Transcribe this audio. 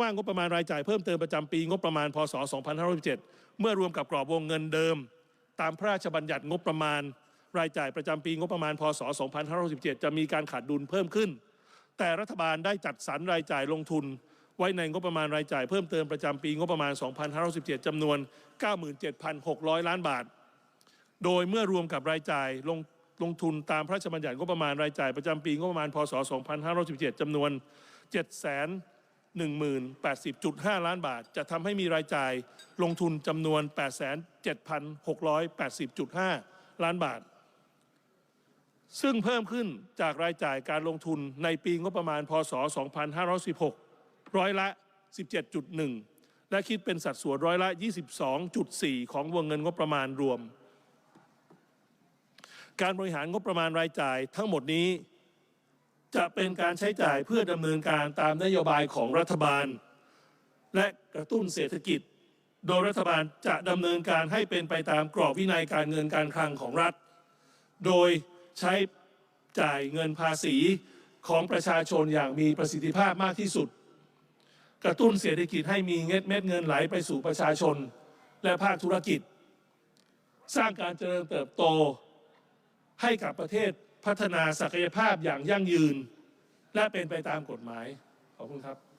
ว่างบประมาณรายจ่ายเพิ่มเติมประจำปีงบประมาณพศ 2567 เมื่อรวมกับกรอบวงเงินเดิม ตามพระราชบัญญัติงบประมาณ รายจ่ายประจำปีงบประมาณพศ 2567 จะมีการขาดดุลเพิ่มขึ้น แต่รัฐบาลได้จัดสรรรายจ่ายลงทุน ไว้ในงบประมาณรายจ่ายเพิ่มเติมประจำปีงบประมาณ 2517จำนวน 97,600 ล้านบาท โดยเมื่อรวมกับรายจ่ายลงลงทุนตามพระราชบัญญัติงบประมาณรายจ่ายประจำปีงบประมาณพศ 2517จำนวน 7 1,080.5 ล้านบาท จะทำให้มีรายจ่ายลงทุนจำนวน 87,680.5 ล้านบาท ซึ่งเพิ่มขึ้นจากรายจ่ายการลงทุนในปีงบประมาณ พศ 2516 ร้อยละ 17.1 และคิดเป็นสัดส่วนร้อยละ 22.4 ของวงเงินงบประมาณรวม การบริหารงบประมาณรายจ่ายทั้งหมดนี้ จะเป็นการใช้จ่ายเพื่อดำเนินการตามนโยบายของรัฐบาล และกระตุ้นเศรษฐกิจ โดยรัฐบาลจะดำเนินการให้เป็นไปตามกรอบวินัยการเงินการคลังของรัฐ โดยใช้จ่ายเงินภาษีของประชาชนอย่างมีประสิทธิภาพมากที่สุด กระตุ้นเศรษฐกิจให้มีเงินเม็ดเงินไหลไปสู่ประชาชน และภาคธุรกิจ สร้างการเจริญเติบโตให้กับประเทศ พัฒนาศักยภาพอย่างยั่งยืน และเป็นไปตามกฎหมาย ขอบคุณครับ